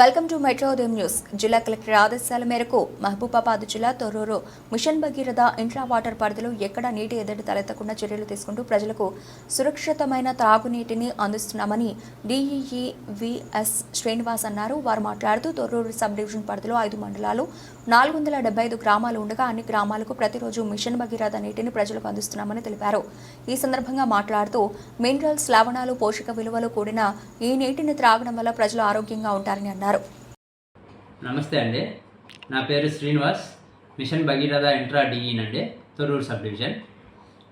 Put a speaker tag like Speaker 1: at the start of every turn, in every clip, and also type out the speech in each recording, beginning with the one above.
Speaker 1: Welcome to metro Udayam news. జిల్లా collector ఆదేశాల మేరకు మహబూబాబాద్ జిల్లా Thorrur mission Bhagiratha intra water పరిధిలో ఎక్కడా నీటి ఎద్దడి తలెత్తకుండా చర్యలు తీసుకుంటూ ప్రజలకు సురక్షితమైన త్రాగునీటిని అందిస్తున్నామని డీఈఈ విఎస్ శ్రీనివాస్ అన్నారు. వారు మాట్లాడుతూ తొర్రూరు సబ్ డివిజన్ పరిధిలో ఐదు మండలాలు నాలుగు వందల డెబ్బై ఐదు గ్రామాలు ఉండగా అన్ని గ్రామాలకు ప్రతిరోజు మిషన్ భగీరథ నీటిని ప్రజలకు అందిస్తున్నామని తెలిపారు. ఈ సందర్భంగా మాట్లాడుతూ మినరల్స్ లవణాలు పోషక విలువలు కూడిన ఈ నీటిని త్రాగడం వల్ల ప్రజలు ఆరోగ్యంగా ఉంటారని అన్నారు.
Speaker 2: నమస్తే అండి. నా పేరు Srinivas. Mission Bhagiratha intra DEE అండి తొర్రూరు సబ్ డివిజన్.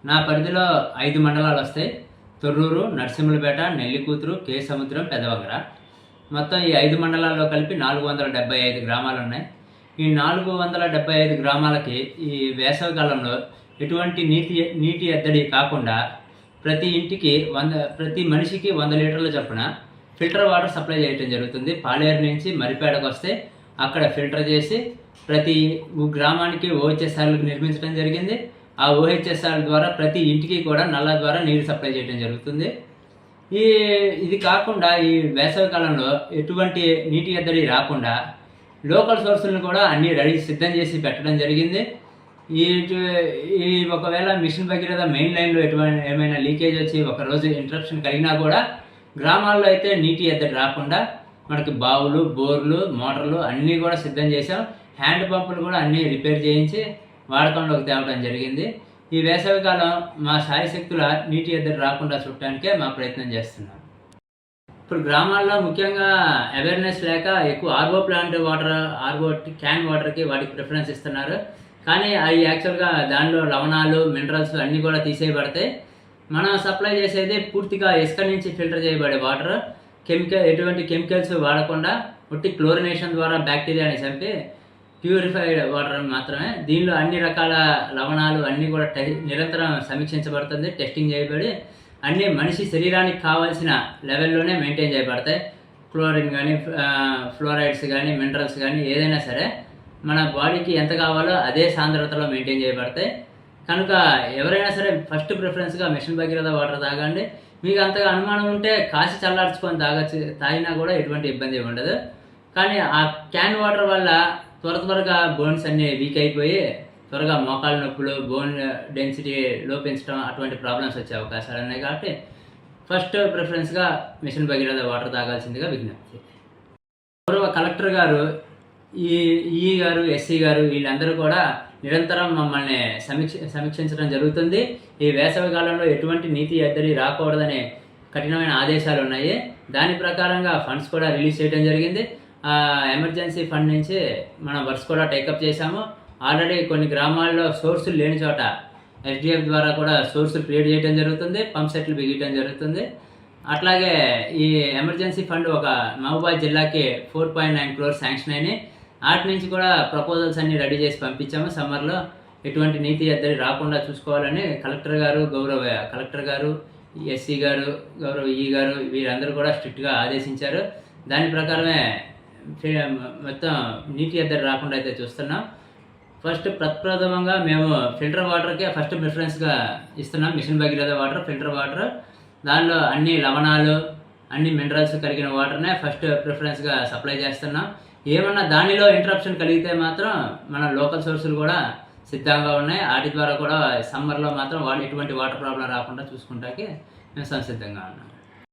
Speaker 2: నా పరిధిలో ఐదు మండలాలు వస్తాయి. తొర్రూరు నరసింహులపేట నెల్లికూతురు కే సముద్రం పెదవగర. మొత్తం ఈ ఐదు మండలాల్లో కలిపి నాలుగు వందల డెబ్బై ఐదు గ్రామాలు ఉన్నాయి. ఈ నాలుగు వందల డెబ్బై ఐదు గ్రామాలకి ఈ వేసవి కాలంలో ఎటువంటి నీటి నీటి ఎద్దడి కాకుండా ప్రతి ఇంటికి వంద ప్రతి మనిషికి వంద లీటర్ల చొప్పున ఫిల్టర్ వాటర్ సప్లై చేయడం జరుగుతుంది. పాలేరు నుంచి మరిపేడకు వస్తే అక్కడ ఫిల్టర్ చేసి ప్రతి గ్రామానికి ఓహెచ్ఎస్ఆర్లు నిర్మించడం జరిగింది. ఆ ఓహెచ్ఎస్ఆర్ ద్వారా ప్రతి ఇంటికి కూడా నల్ల ద్వారా నీరు సప్లై చేయడం జరుగుతుంది. ఈ ఇది కాకుండా ఈ వేసవి కాలంలో ఎటువంటి నీటి ఎద్దడి రాకుండా లోకల్ సోర్సులను కూడా అన్ని రెడీ సిద్ధం చేసి పెట్టడం జరిగింది. ఈ ఈ ఒకవేళ మిషన్ భగీరథ మెయిన్ లైన్లో ఎటువంటి ఏమైనా లీకేజ్ వచ్చి ఒక రోజు ఇంటరప్షన్ కలిగినా కూడా గ్రామాల్లో అయితే నీటి ఎద్దడి రాకుండా మనకి బావులు బోర్లు మోటార్లు అన్నీ కూడా సిద్ధం చేసాం హ్యాండ్ పంపులు కూడా అన్నీ రిపేర్ చేయించి వాడకంలోకి తేవడం జరిగింది. ఈ వేసవికాలం మా శాయశక్తుల నీటి ఎద్దడి రాకుండా చూడటానికే మా ప్రయత్నం చేస్తున్నాం. ఇప్పుడు గ్రామాల్లో ముఖ్యంగా అవేర్నెస్ లేక ఎక్కువ RO plant water RO can వాటర్కి వాటికి ప్రిఫరెన్స్ ఇస్తున్నారు. కానీ అవి యాక్చువల్గా దానిలో లవణాలు మినరల్స్ అన్నీ కూడా తీసేయబడతాయి. మనం సప్లై చేసేది పూర్తిగా ఇసుక నుంచి ఫిల్టర్ చేయబడే వాటర్. కెమికల్ ఎటువంటి కెమికల్స్ వాడకుండా ఒట్టి క్లోరినేషన్ ద్వారా బ్యాక్టీరియాని చంపి ప్యూరిఫైడ్ వాటర్ మాత్రమే. దీనిలో అన్ని రకాల లవణాలు అన్నీ కూడా టె- నిరంతరం సమీక్షించబడుతుంది టెస్టింగ్ చేయబడి అన్నీ మనిషి శరీరానికి కావాల్సిన లెవెల్లోనే మెయింటైన్ చేయబడతాయి. క్లోరిన్ కానీ ఫ్లోరైడ్స్ కానీ మినరల్స్ కానీ ఏదైనా సరే మన బాడీకి ఎంత కావాలో అదే సాంద్రతలో మెయింటైన్ చేయబడతాయి. కనుక ఎవరైనా సరే ఫస్ట్ ప్రిఫరెన్స్గా మిషన్ భగీరథ వాటర్ తాగండి. మీకు అంతగా అనుమానం ఉంటే కాసి చల్లార్చుకొని తాగచ్చు తాగినా కూడా ఎటువంటి ఇబ్బంది ఉండదు. కానీ ఆ క్యాన్ వాటర్ వల్ల త్వర త్వరగా బోన్స్ అన్నీ వీక్ అయిపోయి త్వరగా మోకాళ్ళ నొప్పులు బోన్ డెన్సిటీ లోపించడం అటువంటి ప్రాబ్లమ్స్ వచ్చే అవకాశాలు ఉన్నాయి కాబట్టి ఫస్ట్ ప్రిఫరెన్స్గా మిషన్ భగీరథ వాటర్ తాగాల్సిందిగా విజ్ఞప్తి. గౌరవ కలెక్టర్ గారు ఈ ఈ గారు ఎస్సీ గారు వీళ్ళందరూ కూడా నిరంతరం మమ్మల్ని సమీక్ష సమీక్షించడం జరుగుతుంది. ఈ వేసవి కాలంలో ఎటువంటి నీతి ఎద్దడి రాకూడదనే కఠినమైన ఆదేశాలు ఉన్నాయి. దాని ప్రకారంగా ఫండ్స్ కూడా రిలీజ్ చేయడం జరిగింది. ఆ ఎమర్జెన్సీ ఫండ్ నుంచి మనం వర్క్స్ కూడా టేకప్ చేశాము. ఆల్రెడీ కొన్ని గ్రామాల్లో సోర్సులు లేని చోట ఎస్డిఎఫ్ ద్వారా కూడా సోర్సులు క్రియేట్ చేయడం జరుగుతుంది పంప్ సెట్లు బిగించడం జరుగుతుంది. అట్లాగే ఈ ఎమర్జెన్సీ ఫండ్ ఒక మహబూబాద్ జిల్లాకి four point nine crore sanction అయినాయి. వాటి నుంచి కూడా ప్రపోజల్స్ అన్ని రెడీ చేసి పంపించాము. సమ్మర్లో ఎటువంటి నీతి ఎద్దడి రాకుండా చూసుకోవాలని కలెక్టర్ గారు గౌరవ కలెక్టర్ గారు ఎస్సీ గారు గౌరవ ఈ గారు వీరందరూ కూడా స్ట్రిక్ట్గా ఆదేశించారు. దాని ప్రకారమే మొత్తం నీటి ఎద్దడి రాకుండా అయితే చూస్తున్నాం. ఫస్ట్ ప్రప్రథమంగా మేము ఫిల్టర్ వాటర్కే ఫస్ట్ ప్రిఫరెన్స్గా ఇస్తున్నాం. Mission Bhagiratha water filter water. దానిలో అన్ని లవణాలు అన్ని మినరల్స్ కలిగిన వాటర్నే ఫస్ట్ ప్రిఫరెన్స్గా సప్లై చేస్తున్నాం. ఏమన్నా దానిలో ఇంటరప్షన్ కలిగితే మాత్రం మన లోకల్ సోర్సులు కూడా సిద్ధంగా ఉన్నాయి. వాటి ద్వారా కూడా సమ్మర్లో మాత్రం వాళ్ళు ఎటువంటి వాటర్ ప్రాబ్లం రాకుండా చూసుకుంటాకి మేము సంసిద్ధంగా ఉన్నాం.